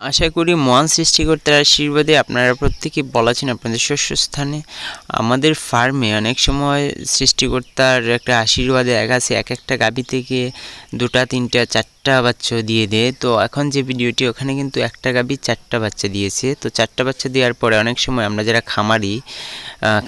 আশা করি মহান সৃষ্টিকর্তার আশীর্বাদে আপনারা প্রত্যেকে বলা আছেন আপনাদের শস্যস্থানে আমাদের ফার্মে অনেক সময় সৃষ্টিকর্তার একটা আশীর্বাদে এক আছে, এক একটা গাভি থেকে দুটা, তিনটা, চারটা বাচ্চা দিয়ে দেয়। তো এখন যে ভিডিওটি, ওখানে কিন্তু একটা গাভি চারটা বাচ্চা দিয়েছে। তো চারটা বাচ্চা দেওয়ার পরে অনেক সময় আমরা যারা খামারি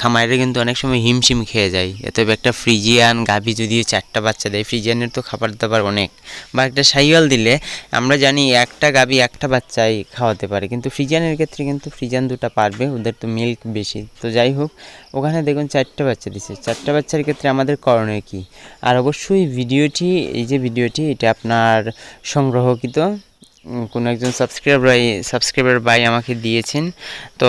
খামারিরা কিন্তু অনেক সময় হিমশিম খেয়ে যায়। তবে একটা ফ্রিজিয়ান গাভি যদি চারটা বাচ্চা দেয়, ফ্রিজিয়ানের তো খাবার দাবার অনেক। বা একটা সাইওয়াল দিলে আমরা জানি একটা গাভি একটা বাচ্চাই খাওয়াতে পারে। কিন্তু ফ্রিজানের ক্ষেত্রে কিন্তু ফ্রিজান দুটা পারবে, ওদের তো মিল্ক বেশি। তো যাই হোক, ওখানে দেখুন চারটে বাচ্চা দিছে। চারটে বাচ্চার ক্ষেত্রে আমাদের করণীয় কী? আর অবশ্যই ভিডিওটি, এই যে ভিডিওটি, এটা আপনার সংগ্রহকৃত। কোনো একজন সাবস্ক্রাইবার সাবস্ক্রাইবার ভাই আমাকে দিয়েছেন। তো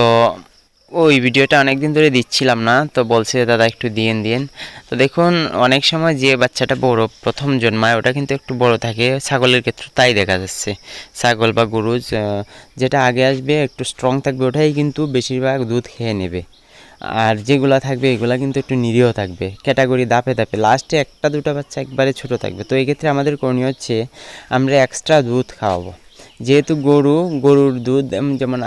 ওই ভিডিওটা অনেক দিন ধরে দিচ্ছিলাম না, তো বলছে, দাদা, একটু দিয়েন দিয়েন। তো দেখুন, অনেক সময় যে বাচ্চাটা বড়, প্রথম জন্মায়, ওটা কিন্তু একটু বড় থাকে। ছাগলের ক্ষেত্রে তাই দেখা যাচ্ছে। ছাগল বা গরু যেটা আগে আসবে, একটু স্ট্রং থাকবে, ওটাই কিন্তু বেশিরভাগ দুধ খেয়ে নেবে। আর যেগুলো থাকবে, এগুলো কিন্তু একটু নিরীহ থাকবে। ক্যাটাগরি দাপে দাপে লাস্টে একটা দুটো বাচ্চা একবারে ছোট থাকবে। তো এই ক্ষেত্রে আমাদের করণীয় হচ্ছে, আমরা এক্সট্রা দুধ খাওয়াবো। যেহেতু গরু, গরুর দুধ যেমন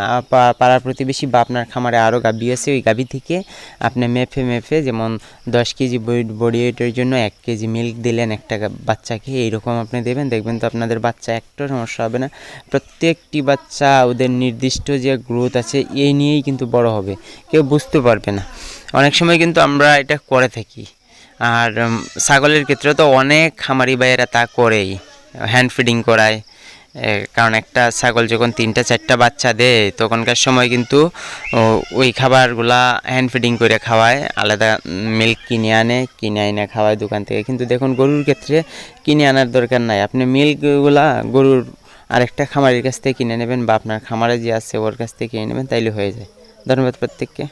পাড়ার প্রতিবেশী বা আপনার খামারে আরও গাভী আছে, ওই গাভী থেকে আপনি মেপে মেপে যেমন দশ কেজি বডি ওয়েটের জন্য এক কেজি মিল্ক দিলেন একটা বাচ্চাকে, এইরকম আপনি দেবেন। দেখবেন তো আপনাদের বাচ্চা একটা সমস্যা হবে না। প্রত্যেকটি বাচ্চা ওদের নির্দিষ্ট যে গ্রোথ আছে, এই নিয়েই কিন্তু বড় হবে। কেউ বুঝতে পারবে না। অনেক সময় কিন্তু আমরা এটা করে থাকি। আর ছাগলের ক্ষেত্রে তো অনেক খামারি ভাইয়েরা তা করেই। হ্যান্ড ফিডিং করায়। কারণ একটা ছাগল যখন তিনটা, চারটা বাচ্চা দেয়, তখনকার সময় কিন্তু ওই খাবারগুলা হ্যান্ড ফিডিং করে খাওয়ায়, আলাদা মিল্ক কিনে আনে কিনে আনে খাওয়ায় দোকান থেকে। কিন্তু দেখুন, গরুর ক্ষেত্রে কিনে আনার দরকার নাই। আপনি মিল্কগুলা গরুর আরেকটা খামারের কাছ থেকে কিনে নেবেন বা আপনার খামারে যে আছে ওর কাছ থেকে কিনে নেবেন, তাইলে হয়ে যায়। ধন্যবাদ প্রত্যেককে।